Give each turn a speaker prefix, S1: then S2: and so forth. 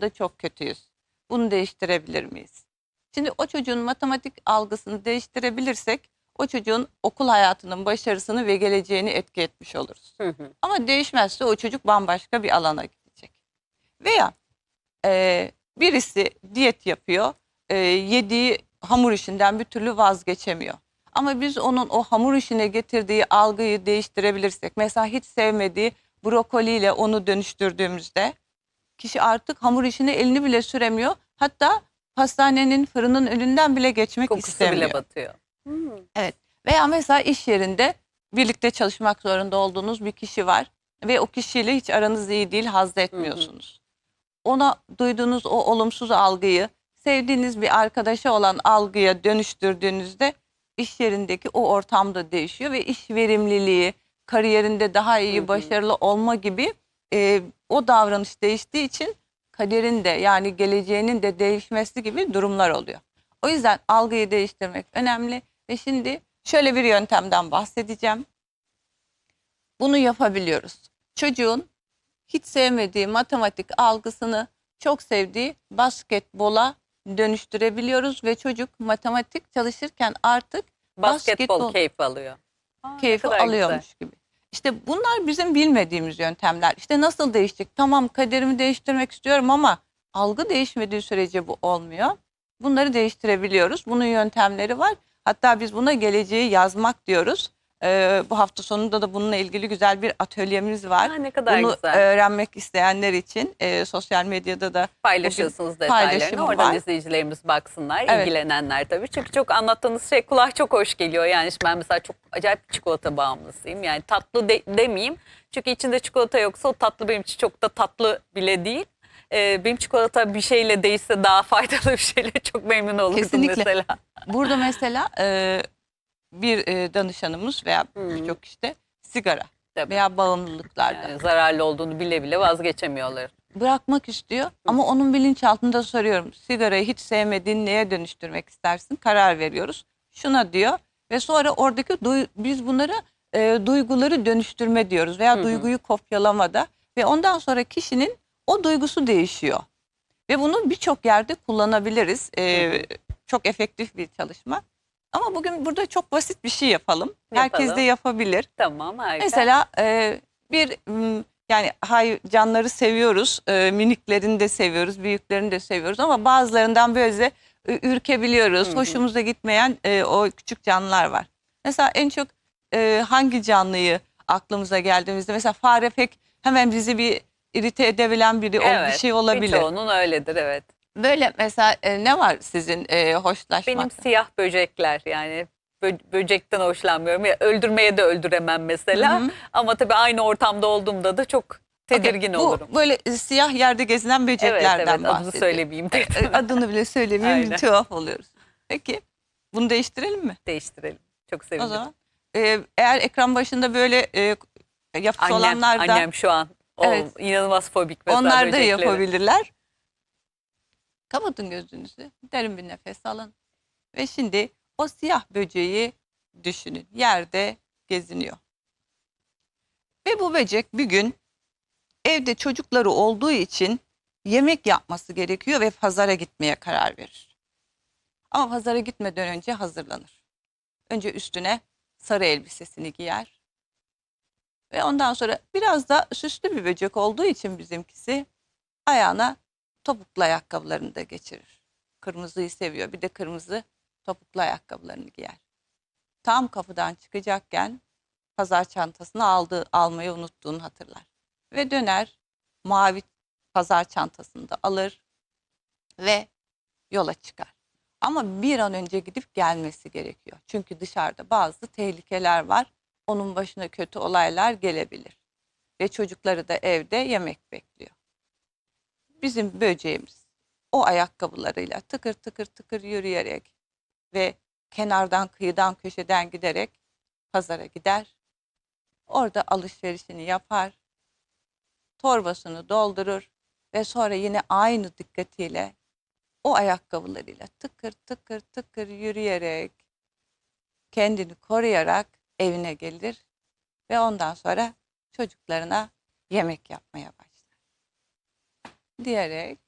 S1: da çok kötüyüz. Bunu değiştirebilir miyiz? Şimdi o çocuğun matematik algısını değiştirebilirsek o çocuğun okul hayatının başarısını ve geleceğini etki etmiş oluruz.
S2: Hı hı.
S1: Ama değişmezse o çocuk bambaşka bir alana gidecek. Veya e, birisi diyet yapıyor, e, yediği hamur işinden bir türlü vazgeçemiyor. Ama biz onun o hamur işine getirdiği algıyı değiştirebilirsek, mesela hiç sevmediği brokoliyle onu dönüştürdüğümüzde kişi artık hamur işine elini bile süremiyor. Hatta pastanenin fırının önünden bile geçmek
S2: Kokusu
S1: istemiyor.
S2: bile batıyor. Hmm.
S1: Veya mesela iş yerinde birlikte çalışmak zorunda olduğunuz bir kişi var ve o kişiyle hiç aranız iyi değil, haz etmiyorsunuz. Ona duyduğunuz o olumsuz algıyı sevdiğiniz bir arkadaşa olan algıya dönüştürdüğünüzde iş yerindeki o ortam da değişiyor ve iş verimliliği, kariyerinde daha iyi,
S2: Hı hı.
S1: başarılı olma gibi e, o davranış değiştiği için kaderin de yani geleceğinin de değişmesi gibi durumlar oluyor. O yüzden algıyı değiştirmek önemli ve şimdi şöyle bir yöntemden bahsedeceğim. Bunu yapabiliyoruz. Çocuğun hiç sevmediği matematik algısını çok sevdiği basketbola dönüştürebiliyoruz ve çocuk matematik çalışırken artık
S2: Basketbol,
S1: Basketbol.
S2: keyif alıyor. Aa,
S1: keyfi
S2: kadar güzel.
S1: alıyormuş gibi. İşte bunlar bizim bilmediğimiz yöntemler. İşte nasıl değişecek? Tamam kaderimi değiştirmek istiyorum ama algı değişmediği sürece bu olmuyor. Bunları değiştirebiliyoruz. Bunun yöntemleri var. Hatta biz buna geleceği yazmak diyoruz. Ee, bu hafta sonunda da bununla ilgili güzel bir atölyemiz var.
S2: Aa, ne kadar
S1: Bunu
S2: güzel.
S1: öğrenmek isteyenler için e, sosyal medyada da
S2: Paylaşıyorsunuz detaylarını. Oradan
S1: var.
S2: izleyicilerimiz baksınlar.
S1: Evet.
S2: ilgilenenler tabii. Çünkü çok anlattığınız şey kulağa çok hoş geliyor. Yani şimdi ben mesela çok acayip çikolata bağımlısıyım. Yani tatlı de- demeyeyim. Çünkü içinde çikolata yoksa o tatlı benim için çok da tatlı bile değil. Ee, benim çikolata bir şeyle değişse daha faydalı bir şeyle çok memnun olurdum
S1: Kesinlikle.
S2: mesela.
S1: Burada mesela e, bir e, danışanımız veya
S2: Hı.
S1: birçok işte sigara
S2: Tabii.
S1: veya bağımlılıklarda
S2: Yani zararlı olduğunu bile bile vazgeçemiyorlar.
S1: bırakmak istiyor ama onun bilinçaltında soruyorum sigarayı hiç sevmediğin neye dönüştürmek istersin karar veriyoruz şuna diyor ve sonra oradaki biz bunları e, duyguları dönüştürme diyoruz veya
S2: Hı hı.
S1: duyguyu kopyalamada ve ondan sonra kişinin o duygusu değişiyor ve bunu birçok yerde kullanabiliriz E,
S2: Hı hı.
S1: çok efektif bir çalışma ama bugün burada çok basit bir şey yapalım herkes de
S2: Yapalım.
S1: yapabilir
S2: Tamam harika.
S1: Mesela e, bir m, yani hay canları seviyoruz, e, miniklerini de seviyoruz, büyüklerini de seviyoruz ama bazılarından böyle e, ürkebiliyoruz.
S2: Hı hı.
S1: Hoşumuza gitmeyen e, o küçük canlılar var. Mesela en çok e, hangi canlıyı aklımıza geldiğimizde mesela fare pek hemen bizi bir irite edebilen biri, o bir şey olabilir.
S2: Birçoğunun öyledir evet.
S1: Böyle mesela e, ne var sizin e, hoşlaşmak?
S2: Benim siyah böcekler yani bö- böcekten hoşlanmıyorum. Ya öldürmeye de öldüremem mesela.
S1: Hı hı.
S2: Ama tabii aynı ortamda olduğumda da çok tedirgin
S1: Bu
S2: olurum.
S1: böyle e, siyah yerde gezinen
S2: Evet
S1: böceklerden
S2: evet adını
S1: bahsediyorum.
S2: söylemeyeyim
S1: E,
S2: dedim.
S1: adını bile söylemeyeyim tuhaf oluyoruz. Peki bunu değiştirelim mi
S2: Değiştirelim. Çok
S1: o
S2: sevinirim.
S1: zaman? E, eğer ekran başında böyle e, yapısı
S2: Annem,
S1: olanlar da
S2: annem şu an o
S1: Evet.
S2: inanılmaz fobik mesela
S1: onlar da
S2: böceklere.
S1: yapabilirler. Kapatın gözünüzü. Derin bir nefes alın. Ve şimdi o siyah böceği düşünün. Yerde geziniyor. Ve bu böcek bir gün evde çocukları olduğu için yemek yapması gerekiyor ve pazara gitmeye karar verir. Ama pazara gitmeden önce hazırlanır. Önce üstüne sarı elbisesini giyer. Ve ondan sonra biraz da süslü bir böcek olduğu için bizimkisi ayağına topuklu ayakkabılarını da geçirir. Kırmızıyı seviyor. Bir de kırmızı topuklu ayakkabılarını giyer. Tam kapıdan çıkacakken pazar çantasını aldı, almayı unuttuğunu hatırlar. Ve döner mavi pazar çantasını da alır ve yola çıkar. Ama bir an önce gidip gelmesi gerekiyor. Çünkü dışarıda bazı tehlikeler var. Onun başına kötü olaylar gelebilir. Ve çocukları da evde yemek bekliyor. Bizim böceğimiz o ayakkabılarıyla tıkır tıkır tıkır yürüyerek ve kenardan kıyıdan köşeden giderek pazara gider. Orada alışverişini yapar. Torbasını doldurur ve sonra yine aynı dikkatiyle o ayakkabılarıyla tıkır tıkır tıkır yürüyerek kendini koruyarak evine gelir ve ondan sonra çocuklarına yemek yapmaya başlar. Diyerek